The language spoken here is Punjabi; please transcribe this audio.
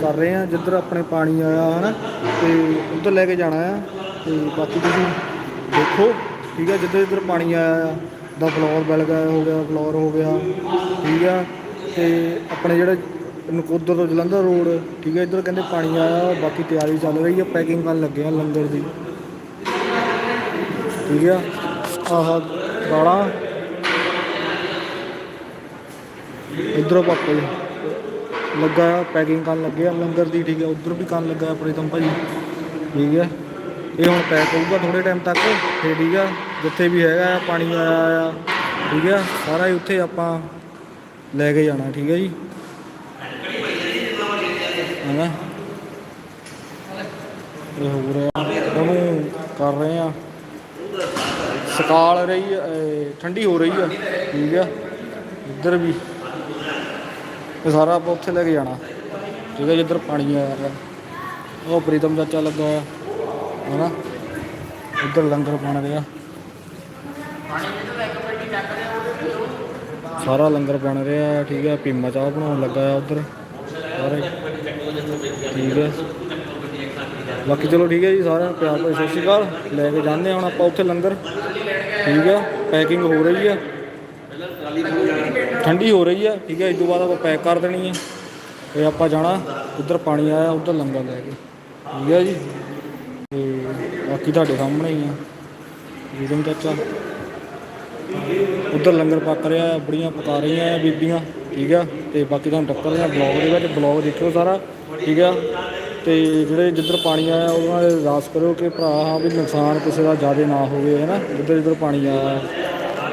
ਕਰ ਰਹੇ ਆ ਜਿੱਧਰ ਆਪਣੇ ਪਾਣੀ ਆਇਆ ਹਨਾ, ਤੇ ਉਧਰ ਲੈ ਕੇ ਜਾਣਾ ਆ, ਤੇ ਬਾਕੀ ਤੁਸੀਂ ਦੇਖੋ, ਠੀਕ ਆ, ਜਿੱਧਰ ਜਿੱਧਰ ਪਾਣੀ ਆਇਆ ਆ, ਦਾ ਫਲੋਰ ਬੈਲਗਾ ਹੋ ਗਿਆ, ਫਲੋਰ ਹੋ ਗਿਆ, ਠੀਕ ਆ, ਤੇ ਆਪਣੇ ਜਿਹੜਾ ਨਕੋਦਰ ਤੋਂ ਜਲੰਧਰ ਰੋਡ, ਠੀਕ ਹੈ ਇੱਧਰ ਕਹਿੰਦੇ ਪਾਣੀ ਆਇਆ ਬਾਕੀ ਤਿਆਰੀ ਚੱਲ ਰਹੀ ਆ, ਪੈਕਿੰਗ ਕਰਨ ਲੱਗੇ ਆ ਲੰਗਰ ਦੀ। ਠੀਕ ਆ, ਆਹ ਦਾਲਾਂ। ਇਧਰੋਂ ਪਾਪਾ ਜੀ ਲੱਗਾ ਆ ਪੈਕਿੰਗ ਕਰਨ ਲੱਗੇ ਆ, ਲੰਗਰ ਦੀ ਠੀਕ ਹੈ ਉਧਰ ਵੀ ਕਰਨ ਲੱਗਾ ਆ ਪ੍ਰੀਤਮ ਭਾਜੀ। ਠੀਕ ਹੈ ਇਹ ਹੁਣ ਪੈਕ ਹੋਊਗਾ ਥੋੜੇ ਟਾਈਮ ਤੱਕ ਤੇ ਠੀਕ ਆ। ਜਿੱਥੇ ਵੀ ਹੈਗਾ ਆ, ਪਾਣੀ ਆਇਆ ਆ, ਠੀਕ ਆ। ਸਾਰਾ ਹੀ ਉੱਥੇ ਆਪਾਂ ਲੈ ਕੇ ਜਾਣਾ, ਠੀਕ ਹੈ ਜੀ। ਹੈਨਾ? ਇਹ ਹੋ ਰਿਹਾ ਉਹਨੂੰ ਕਰ ਰਹੇ ਆ। ਸਕਾਲ ਰਹੀ ਠੰਡੀ ਹੋ ਰਹੀ ਆ, ਠੀਕ ਆ। ਇੱਧਰ ਵੀ ਇਹ ਸਾਰਾ ਆਪਾਂ ਉੱਥੇ ਲੈ ਕੇ ਜਾਣਾ। ਠੀਕ ਹੈ ਜਿੱਧਰ ਪਾਣੀ ਆਇਆ ਹੈ ਉਹ ਪ੍ਰੀਤਮ ਚਾਚਾ ਲੱਗਾ ਹੋਇਆ। ਹੈਨਾ? ਉੱਧਰ ਲੰਗਰ ਬਣ ਰਿਹਾ ਸਾਰਾ ਲੰਗਰ ਬਣ ਰਿਹਾ ਠੀਕ ਹੈ। ਪੀਮਾ ਚਾਹ ਬਣਾਉਣ ਲੱਗਾ ਆ ਉੱਧਰ। ਸਾਰੇ। ਠੀਕ ਹੈ। ਬਾਕੀ ਚਲੋ ਠੀਕ ਹੈ ਜੀ, ਸਾਰਿਆਂ ਨੂੰ ਪਿਆਰ ਭਰੀ ਸਤਿ ਸ਼੍ਰੀ ਅਕਾਲ। ਲੈ ਕੇ ਜਾਂਦੇ ਹਾਂ ਹੁਣ ਆਪਾਂ ਉੱਥੇ ਲੰਗਰ। ਠੀਕ ਹੈ, ਪੈਕਿੰਗ ਹੋ ਰਹੀ ਹੈ। ਠੰਡੀ ਹੋ ਰਹੀ ਹੈ, ਠੀਕ ਹੈ, ਇਸ ਤੋਂ ਬਾਅਦ ਆਪਾਂ ਪੈਕ ਕਰ ਦੇਣੀ ਹੈ। ਤੇ ਆਪਾਂ ਜਾਣਾ, ਉੱਧਰ ਪਾਣੀ ਆਇਆ, ਉੱਧਰ ਲੰਗਰ ਲੈ ਕੇ। ਠੀਕ ਹੈ ਜੀ। ਤੇ ਬਾਕੀ ਤੁਹਾਡੇ ਸਾਹਮਣੇ ਹੀ ਆ। ਜੀਵਨ ਚਾਚਾ ਉੱਧਰ ਲੰਗਰ ਪੱਕ ਰਿਹਾ, ਬੜੀਆਂ ਪਕਾ ਰਹੀਆਂ ਆ, ਬੀਬੀਆਂ। ਠੀਕ ਆ ਤੇ ਬਾਕੀ ਤੁਹਾਨੂੰ ਟੱਕਰ ਰਿਹਾ ਬਲੌਗ ਦੇ ਵਿੱਚ ਬਲੌਗ ਦੇਖਿਓ ਸਾਰਾ। ਠੀਕ ਆ ਤੇ ਜਿਹੜੇ ਜਿੱਧਰ ਪਾਣੀ ਆਇਆ, ਉਹਨਾਂ ਦੇ ਅਰਦਾਸ ਕਰੋ ਕਿ ਭਰਾ, ਹਾਂ ਵੀ ਨੁਕਸਾਨ ਕਿਸੇ ਦਾ ਜ਼ਿਆਦਾ ਨਾ ਹੋਵੇ, ਹੈ ਨਾ? ਜਿੱਧਰ ਜਿੱਧਰ ਪਾਣੀ ਆਇਆ।